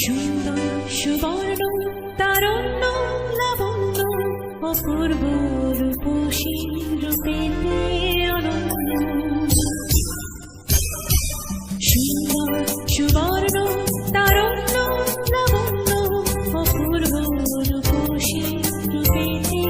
সুন্দর সুবর্ণ, তারণ্য, লাবণ্য, অপূর্ব রূপসী রূপেতে অনন্য সুন্দর সুবর্ণ, তারণ্য, লাবণ্য, অপূর্ব রূপসী রূপেতে